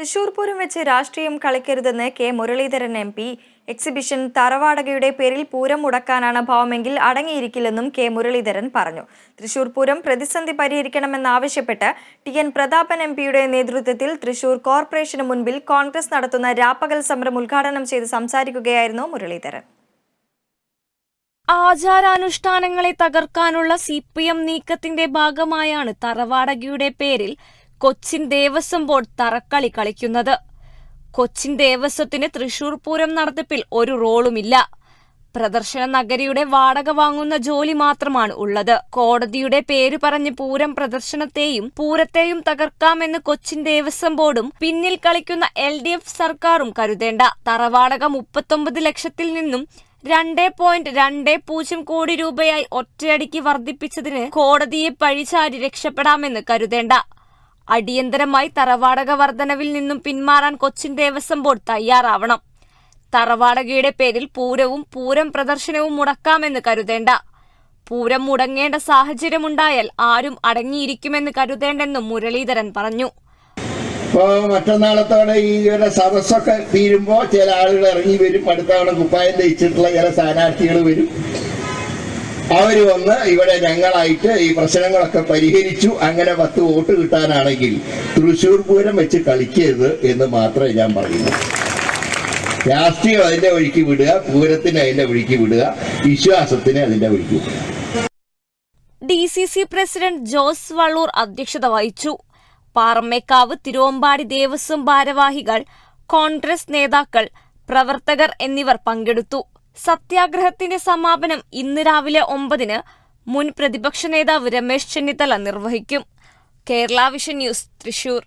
തൃശൂർ പൂരം വെച്ച് രാഷ്ട്രീയം കളിക്കരുതെന്ന് K Muraleedharan M P. Exhibition തറവാടകയുടെ പേരിൽ പൂരം മുടക്കാനാണ് ഭാവമെങ്കിൽ അടങ്ങിയിരിക്കില്ലെന്നും കെ മുരളീധരൻ പറഞ്ഞു. തൃശൂർ പൂരം പ്രതിസന്ധി പരിഹരിക്കണമെന്നാവശ്യപ്പെട്ട് ടി എൻ പ്രതാപൻ എം പിയുടെ നേതൃത്വത്തിൽ തൃശൂർ കോർപ്പറേഷന് മുൻപിൽ കോൺഗ്രസ് നടത്തുന്ന രാപ്പകൽ സമരം ഉദ്ഘാടനം ചെയ്ത് സംസാരിക്കുകയായിരുന്നു മുരളീധരൻ. ആചാരാനുഷ്ഠാനങ്ങളെ തകർക്കാനുള്ള സി പി എം നീക്കത്തിന്റെ ഭാഗമായാണ് തറവാടകയുടെ പേരിൽ കൊച്ചിൻ ദേവസ്വം ബോർഡ് തറക്കളി കളിക്കുന്നത്. കൊച്ചിൻ ദേവസ്വത്തിന് തൃശൂർ പൂരം നടത്തിപ്പിൽ ഒരു റോളുമില്ല. പ്രദർശന നഗരിയുടെ വാടക വാങ്ങുന്ന ജോലി മാത്രമാണ് ഉള്ളത്. കോടതിയുടെ പേര് പറഞ്ഞ് പൂരം പ്രദർശനത്തെയും പൂരത്തെയും തകർക്കാമെന്ന് കൊച്ചിൻ ദേവസ്വം ബോർഡും പിന്നിൽ കളിക്കുന്ന എൽ ഡി എഫ് സർക്കാരും കരുതേണ്ട. തറവാടക മുപ്പത്തൊമ്പത് ലക്ഷത്തിൽ നിന്നും രണ്ട് പോയിന്റ് രണ്ട് പൂജ്യം കോടി രൂപയായി ഒറ്റയടിക്ക് വർദ്ധിപ്പിച്ചതിന് കോടതിയെ പഴിചാരി രക്ഷപ്പെടാമെന്ന് കരുതേണ്ട. അടിയന്തരമായി തറവാടക വർധനവിൽ നിന്നും പിന്മാറാൻ കൊച്ചിൻ ദേവസ്വം ബോർഡ് തയ്യാറാവണം. തറവാടകയുടെ പേരിൽ പൂരവും പൂരം പ്രദർശനവും മുടക്കാമെന്ന് കരുതേണ്ട. പൂരം മുടങ്ങേണ്ട സാഹചര്യമുണ്ടായാൽ ആരും അടങ്ങിയിരിക്കുമെന്ന് കരുതേണ്ടെന്നും മുരളീധരൻ പറഞ്ഞു. ഇപ്പോ മറ്റന്നാളത്തോടെ ഈ ഒരു സദസ്സൊക്കെ തീരുമ്പോ ചില ആളുകൾ ഇറങ്ങി വരും. അടുത്തവണ കുപ്പായം തയ്ച്ചിട്ടുള്ള ചില സ്ഥാനാർത്ഥികൾ വരും. അവർ വന്ന് ഇവിടെ ഞങ്ങളായിട്ട് ഈ പ്രശ്നങ്ങളൊക്കെ പരിഹരിച്ചു. അങ്ങനെ പത്ത് വോട്ട് കിട്ടാനാണെങ്കിൽ തൃശൂർ പൂരം വെച്ച് കളിക്കരുത് എന്ന് മാത്രമേ ഞാൻ പറയുന്നു. രാഷ്ട്രീയം അതിന്റെ വഴിക്ക് വിടുക പൂരത്തിന് അതിന്റെ വഴിക്ക് വിടുക വിശ്വാസത്തിന് അതിന്റെ വഴിക്ക് വിടുക. D C C president Jose Vallur അധ്യക്ഷത വഹിച്ചു. പാറമേക്കാവ് തിരുവമ്പാടി ദേവസ്വം ഭാരവാഹികൾ കോൺഗ്രസ് നേതാക്കൾ പ്രവർത്തകർ എന്നിവർ പങ്കെടുത്തു. സത്യാഗ്രഹത്തിന്റെ സമാപനം ഇന്ന് രാവിലെ ഒമ്പതിന് മുൻ പ്രതിപക്ഷ നേതാവ് രമേശ് ചെന്നിത്തല നിർവഹിക്കും. Kerala vision news Thrissur.